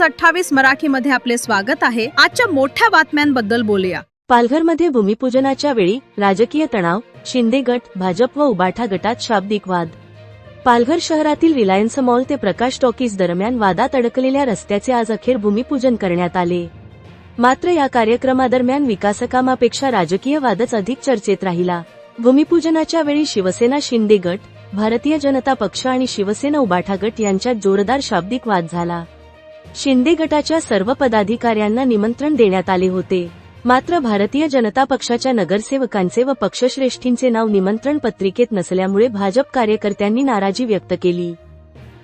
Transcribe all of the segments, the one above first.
News अठ्ठावीस मराठीमध्ये आपले स्वागत आहे. आजच्या मोठ्या बातम्यांबद्दल बोलूया. पालघरमध्ये भूमिपूजनाच्या वेळी राजकीय तणाव शिंदे गट भाजप व उबाठा गटात शाब्दिक वाद. पालघर शहरातील रिलायन्स मॉल ते प्रकाश टॉकीज दरम्यान वादात अडकलेल्या रस्त्याचे आज अखेर भूमिपूजन करण्यात आले. मात्र या कार्यक्रमादरम्यान विकासकामापेक्षा राजकीय वादच अधिक चर्चेत राहिला. भूमिपूजनाच्या वेळी शिवसेना शिंदे गट भारतीय जनता पक्ष आणि शिवसेना उबाठा गट यांच्यात जोरदार शाब्दिक वाद झाला. शिंदे गटाच्या सर्व पदाधिकाऱ्यांना निमंत्रण देण्यात आले होते. मात्र भारतीय जनता पक्षाच्या नगरसेवकांचे व पक्षश्रेष्ठींचे नाव निमंत्रण पत्रिकेत नसल्यामुळे भाजप कार्यकर्त्यांनी नाराजी व्यक्त केली.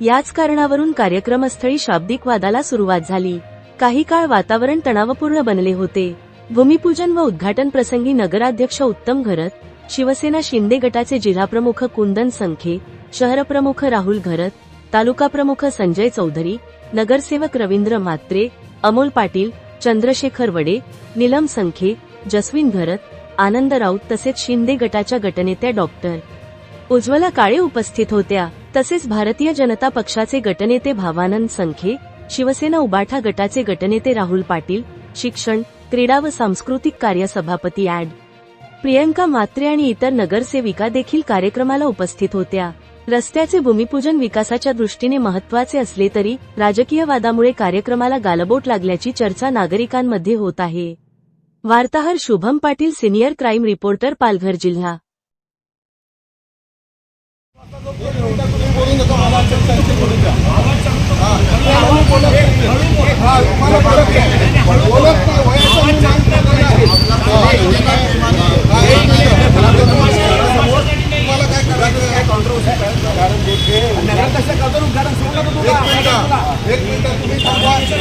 याच कारणावरून कार्यक्रमस्थळी शाब्दिक वादाला सुरुवात झाली. काही काळ वातावरण तणावपूर्ण बनले होते. भूमिपूजन व उद्घाटन प्रसंगी नगराध्यक्ष उत्तम घरत शिवसेना शिंदे गटाचे जिल्हाप्रमुख कुंदन संखे शहरप्रमुख राहुल घरत तालुका प्रमुख संजय चौधरी नगरसेवक रवींद्र मात्रे अमोल पाटील चंद्रशेखर वडे निलम संखे जसविन घरत आनंद राऊत तसेच शिंदे गटाच्या गटनेत्या डॉक्टर उज्ज्वला काळे उपस्थित होत्या. तसेच भारतीय जनता पक्षाचे गटनेते भावानंद संखे शिवसेना उबाठा गटाचे गटनेते राहुल पाटील शिक्षण क्रीडा व सांस्कृतिक कार्य सभापती ऍड प्रियंका मात्रे आणि इतर नगरसेविका देखील कार्यक्रमाला उपस्थित होत्या. रस्त्याचे भूमिपूजन विकासाच्या दृष्टीने महत्त्वाचे असले तरी राजकीय वादामुळे कार्यक्रमाला गालबोट लागल्याची चर्चा नागरिकांमध्ये होत आहे. वार्ताहर Shubham Patil senior crime reporter Palghar जिल्हा.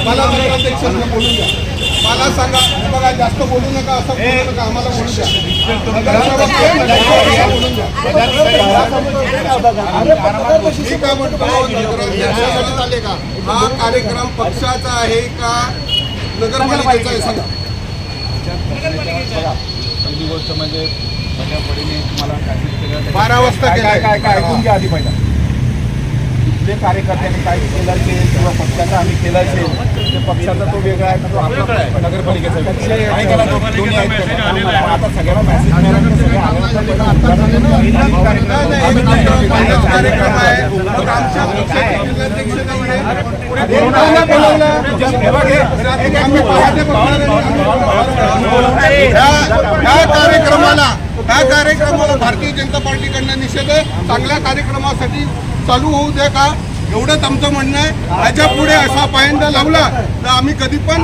मला बोलून द्या. मला सांगा हे बघा जास्त बोलू नका असं बोलू नका आम्हाला बोलू द्या. मी काय म्हणतो का? हा कार्यक्रम पक्षाचा आहे का नगरपालिकेचा आहे? सांगा. पहिली गोष्ट म्हणजे माझ्या तुम्हाला बारा वाजता. ऐकून घ्या आधी पहिला. इथले कार्यकर्त्यांनी काय केलं असेल किंवा पक्षाचं आम्ही केलं असेल ते पक्षाचा तो वेगळा आहे तो आपला नगरपालिकेचा. आता सगळ्यांना मॅसेज ह्या- कार्यक्रमाला भारतीय जनता पार्टीकडनं निषेध आहे चांगल्या कार्यक्रमासाठी चालू होऊ दे का एवढंच आमचं म्हणणं आहे ह्याच्या पुढे असा पायंडा लावला तर आम्ही कधी पण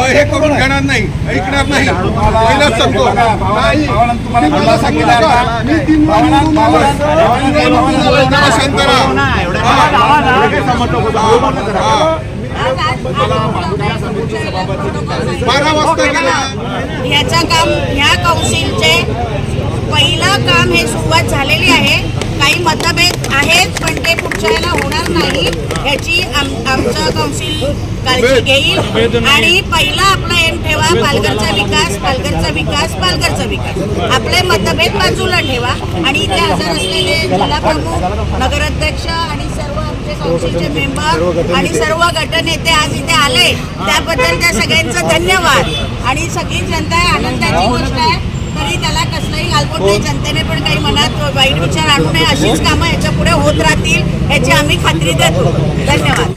हे करून घेणार नाही ऐकणार नाही पहिलाच सांगतो नाही मला सांगू नका मी तीन वेळा निवडून आलोय. तीन वेळा निवडून आलोय. जरा शांत राहा. हा. हा. बारा वाजता गेला ह्याचं काम ह्या हे सुरुवात झालेली आहे. काही मतभेद आहेत पण ते पुढच्या याला होणार नाही याची आम आमचं कौन्सिल काळजी घेईल. आणि पहिला आपला एम ठेवा पालघरचा विकास पालघरचा विकास पालघरचा विकास. आपले मतभेद बाजूला ठेवा. आणि इथे हजर असलेले जिल्हा प्रमुख नगराध्यक्ष आणि सर्व आमचे कौन्सिलचे मेंबर आणि सर्व गटनेते आज इथे आले. त्याबद्दल त्या सगळ्यांचं धन्यवाद. आणि सगळी जनता आनंदाची गोष्ट आहे. तरी त्याला गालबोट नाही जनतेने पण काही मनात वाईट विचार आणू नये अशीच कामं याच्यापुढे होत राहतील याची आम्ही खात्री देतो. धन्यवाद.